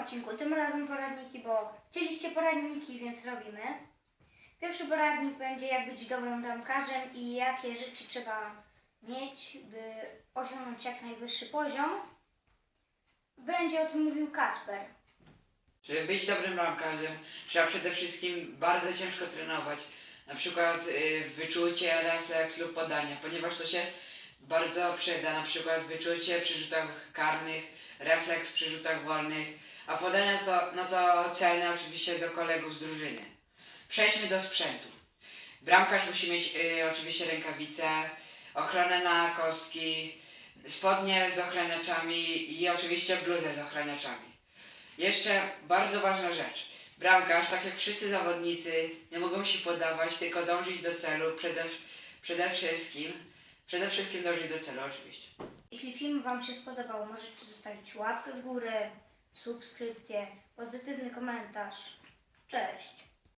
odcinku. Tym razem poradniki, bo chcieliście poradniki, więc robimy. Pierwszy poradnik będzie jak być dobrym bramkarzem i jakie rzeczy trzeba mieć, by osiągnąć jak najwyższy poziom. Będzie o tym mówił Kasper. Żeby być dobrym bramkarzem, trzeba przede wszystkim bardzo ciężko trenować. Na przykład y, wyczucie, refleks lub podania, ponieważ to się bardzo przyda. Na przykład wyczucie przy rzutach karnych, refleks przy rzutach wolnych, a podania to, no to celne oczywiście do kolegów z drużyny. Przejdźmy do sprzętu. Bramkarz musi mieć y, oczywiście rękawice, ochronę na kostki, spodnie z ochraniaczami i oczywiście bluzę z ochraniaczami. Jeszcze bardzo ważna rzecz. Bramkarz, tak jak wszyscy zawodnicy, nie mogą się podawać, tylko dążyć do celu. Przede, przede wszystkim, przede wszystkim dążyć do celu, oczywiście. Jeśli film Wam się spodobał, możecie zostawić łapkę w górę, subskrypcję, pozytywny komentarz. Cześć!